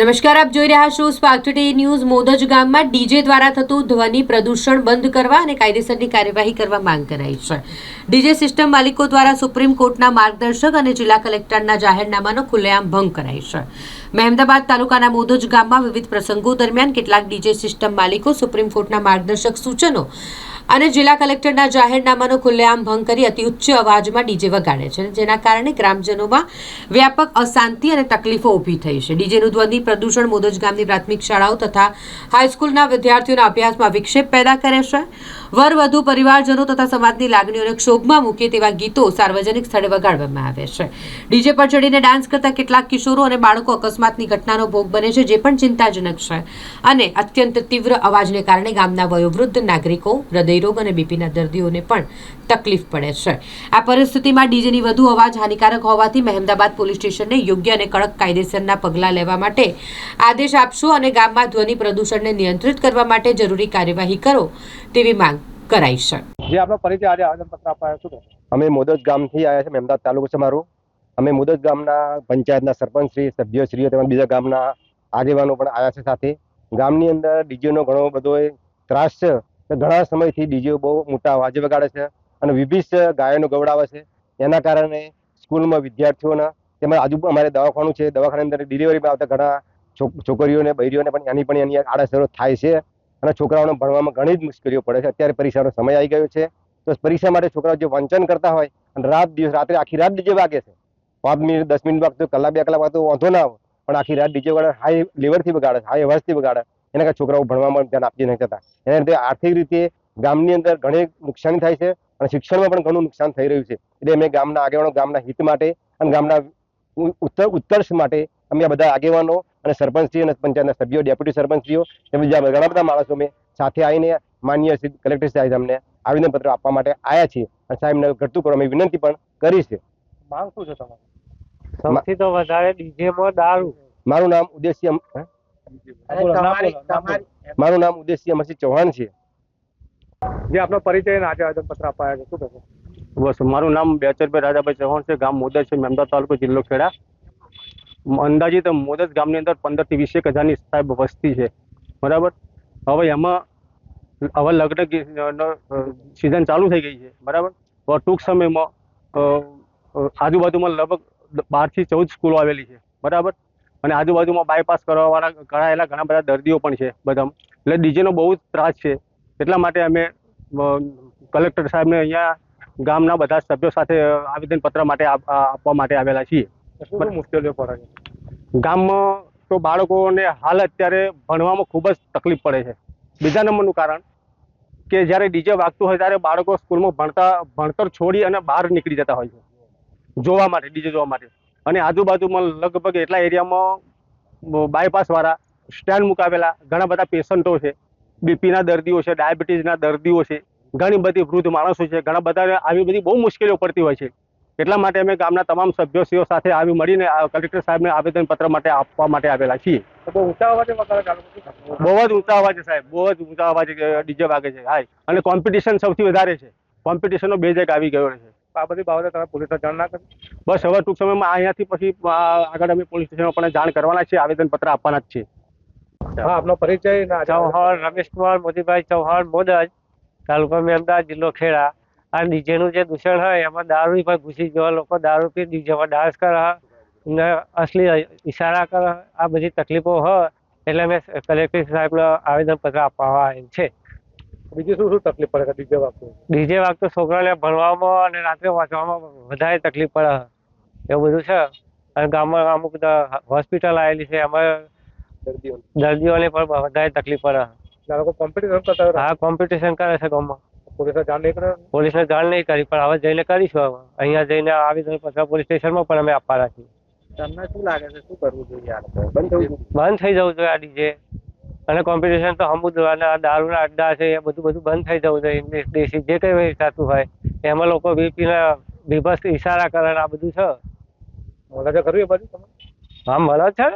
નમસ્કાર, આપ જોઈ રહ્યા છો સ્પાર્ક ટુડે ન્યૂઝ મોદજ ગામમાં ડીજે દ્વારા થતું ધ્વનિ પ્રદૂષણ બંધ કરવા અને કાયદેસરની કાર્યવાહી કરવા માંગ કરાઈ છે. ડીજે સિસ્ટમ માલિકો દ્વારા સુપ્રીમ કોર્ટના માર્ગદર્શક અને જિલ્લા કલેક્ટરના જાહેરનામાનો ખુલ્લેઆમ ભંગ કરાય છે. મહેમદાબાદ તાલુકાના મોદજ ગામમાં વિવિધ પ્રસંગો દરમિયાન કેટલાક ડીજે સિસ્ટમ માલિકો સુપ્રીમ કોર્ટના માર્ગદર્શક સૂચનો અને જિલ્લા કલેક્ટરના જાહેરનામાનો ખુલ્લેઆમ ભંગ કરી અતિ ઉચ્ચ અવાજમાં ડીજે વગાડે છે જેના કારણે ગ્રામજનોમાં વ્યાપક અશાંતિ અને તકલીફો ઊભી થઈ છે. ડીજેનું ધ્વનિ, પ્રદૂષણ, મોદજ ગામની પ્રાથમિક શાળાઓ તથા હાઈસ્કૂલના વિદ્યાર્થીઓના અભ્યાસમાં વિક્ષેપ પેદા કરે છે. વર, વધુ પરિવારજનો તથા સમાજની લાગણીઓને ક્ષોભમાં મૂકે તેવા ગીતો સાર્વજનિક સ્થળે વગાડવામાં આવે છે. ડીજે પર ચડીને ડાન્સ કરતા કેટલાક કિશોરો અને બાળકો અકસ્માતની ઘટનાનો ભોગ બને છે, જે પણ ચિંતાજનક છે અને અત્યંત તીવ્ર અવાજને કારણે ગામના વયોવૃદ્ધ નાગરિકો હૃદયરોગ અને બીપીના દર્દીઓને પણ તકલીફ પડે છે. આ પરિસ્થિતિમાં ડીજેની વધુ અવાજ હાનિકારક હોવાથી મહેમદાબાદ પોલીસ સ્ટેશનને યોગ્ય અને કડક કાયદેસરના પગલાં લેવા માટે આદેશ આપશો અને ગામમાં ધ્વનિ પ્રદૂષણને નિયંત્રિત કરવા માટે જરૂરી કાર્યવાહી કરો તેવી માંગ કરાઈ છે. જે આપણો પરિચય આજે આવેદનપત્ર અપાયો છે અમે મોદજ ગામથી આવ્યા છે મહેમદાદ તાલુકો છે મારું. અમે મોદજ ગામના પંચાયતના સરપંચશ્રી સભ્યશ્રીઓ તેમજ બીજા ગામના આગેવાનો પણ આવ્યા છે સાથે. ગામની અંદર ડીજેનો ઘણો બધો ત્રાસ છે. કે ઘણા સમયથી ડીજે બહુ મોટા અવાજે વગાડે છે અને વિભિષ ગાયનો ગવડાવે છે. એના કારણે સ્કૂલમાં વિદ્યાર્થીઓના તેમજ આજુ અમારે દવાખાનું છે, દવાખાના અંદર ડિલિવરીમાં આવતા ઘણા છોક- છોકરીઓને, બૈરીઓને પણ એની પણ એની આડાસરો થાય છે અને છોકરાઓને ભણવામાં ઘણી જ મુશ્કેલીઓ પડે છે. અત્યારે પરીક્ષાનો સમય આવી ગયો છે. તો પરીક્ષા માટે છોકરાઓ જે વાંચન કરતા હોય અને રાત દિવસ, રાત્રે આખી રાત ડીજે વાગે છે. પાંચ મિનિટ, દસ મિનિટ વાગતું, કલાક, બે કલાક વાગતું, વાંધો ના આવે. પણ આખી રાત ડીજે વગાડે હાઈ લેવલથી બગાડે હાઈ અવાજથી વગાડે. એના કારણે છોકરાઓ ભણવામાં ધ્યાન આપી નથી જતા એના લીધે આર્થિક રીતે ગામની અંદર ઘણી નુકસાની થાય છે અને શિક્ષણમાં પણ ઘણું નુકસાન થઈ રહ્યું છે. એટલે અમે ગામના આગેવાનો ગામના હિત માટે અને ગામના ઉત્તર ઉત્કર્ષ માટે અમે આ બધા આગેવાનો અને સરપંચશ્રી અને પંચાયતના સભ્યો ડેપ્યુટી સરપંચશ્રીઓ તેમજ બીજા ઘણા બધા માણસો અમે સાથે આવીને માન્ય કલેક્ટર સાહેબ અમને આવેદનપત્ર આપવા માટે આવ્યા છીએ. અને સાહેબને ઘટતું કરવા અમે વિનંતી પણ કરી છે. માંગ શું છે તમારું? સૌથી તો વધારે ડીજે દારૂ. મારું નામ ઉદેશી મારું નામ ઉદેશ્ય મસી ચૌહાણ છે. જે આપનો પરિચય આજે આવેદનપત્ર અપાયા છે શું કહેશો? બસ મારું નામ બેચરભાઈ રાજાભાઈ ચૌહાણ છે ગામ મોદજ છે મહેમદાદ તાલુકો જિલ્લો ખેડા. અંદાજિત મોદજ ગામની અંદર પંદરથી વીસ એક હજારની સાહેબ વસ્તી છે. બરાબર? હવે એમાં હવે લગ્ન સિઝન ચાલુ થઈ ગઈ છે બરાબર? હવે ટૂંક સમયમાં આજુબાજુમાં લગભગ બારથી ચૌદ સ્કૂલો આવેલી છે બરાબર? અને આજુબાજુમાં બાયપાસ કરવાવાળા એલા ઘણા બધા દર્દીઓ પણ છે બધા એટલે ડીજેનો બહુ જ ત્રાસ છે. એટલા માટે અમે કલેક્ટર સાહેબને અહીંયા ગામના બધા સભ્યો સાથે આવેદનપત્ર માટે આપવા માટે આવેલા છીએ. મુશ્કેલીઓ પડે છે? ગામમાં તો બાળકોને હાલ અત્યારે ભણવામાં ખૂબ જ તકલીફ પડે છે. બીજા નંબરનું કારણ કે જ્યારે ડીજે વાગતું હોય ત્યારે બાળકો સ્કૂલમાં ભણતા ભણતર છોડી અને બહાર નીકળી જતા હોય છે. જોવા માટે ડીજે જોવા માટે. અને આજુબાજુમાં લગભગ એટલા એરિયામાં બાયપાસવાળા સ્ટેન્ડ મુકાવેલા ઘણા બધા પેશન્ટો છે. બીપીના દર્દીઓ છે ડાયાબિટીસના દર્દીઓ છે ઘણી બધી વૃદ્ધ માણસો છે ઘણા બધા આવી બધી બહુ મુશ્કેલીઓ પડતી હોય છે. એટલા માટે અમે ગામના તમામ સભ્યશ્રીઓ સાથે આવી મળીને કલેક્ટર સાહેબને આવેદનપત્ર માટે આપવા માટે આવેલા છીએ. તો બહુ ઊંચા અવાજે? બહુ જ ઊંચા અવાજે સાહેબ બહુ જ ઊંચા અવાજે ડીજે વાગે છે. હાય. અને કોમ્પિટિશન સૌથી વધારે છે. કોમ્પિટિશનનો બેઝેક આવી ગયો છે. આ બધી બાબતે તમે પોલીસને જાણ ના કરી? બસ હવે ટૂંક સમયમાં અહીંયાથી પછી આગળ અમે પોલીસ સ્ટેશન પણ જાણ કરવાના છે આવેદનપત્ર આપવાના જ છે હા આપનો પરિચય ચૌહાણ રમેશ રમેશકુમાર મોતીભાઈ ચૌહાણ મોદજ તાલુકો મેમદાર જિલ્લો ખેડા. આ ડીજેનું જે દૂષણ હોય એમાં દારૂ પણ ઘૂસી જવા લોકો દારૂ પી ડીજેમાં ડાન્સ કરે ને અસલી ઈશારા કરે. આ બધી તકલીફો હોય એટલે મેં કલેક્ટર સાહેબને આવેદનપત્ર આપવા આવેલ છે. બીજી શું શું તકલીફ પડે છે? ડીજે વાગતું? ડીજે વાગતો છોકરાને ભણવામાં અને રાત્રે વાંચવામાં વધારે તકલીફ પડે એવું બધું છે. અને ગામમાં અમુક હોસ્પિટલ આવેલી છે એમાં દર્દીઓ. દર્દીઓને પણ વધારે તકલીફ પડે લોકો કોમ્પિટિશન કરતા હોય. હા કોમ્પિટિશન કરે છે ગામમાં. પોલીસને જાણ નહીં કરે પોલીસને જાણ નહીં કરી પણ હવે જઈને કરીશું હવે. અહીંયા જઈને આવી પત્ર પોલીસ સ્ટેશનમાં પણ અમે આપવાના છીએ. તમને શું લાગે છે? શું કરવું જોઈએ આ બંધ જોઈએ? બંધ થઈ જવું જોઈએ આ ડીજે. અને કોમ્પિટિશન તો અને આ દારૂના અડ્ડા છે એ બધું બધું બંધ થઈ જવું જોઈએ ઇંગ્લિશ દેશી જે કંઈ થતું હોય એમાં લોકો બીપીના બીભસ ઈશારા કરે આ બધું છે. રજા કરવી એ બાજુ તમે? હા મળે છે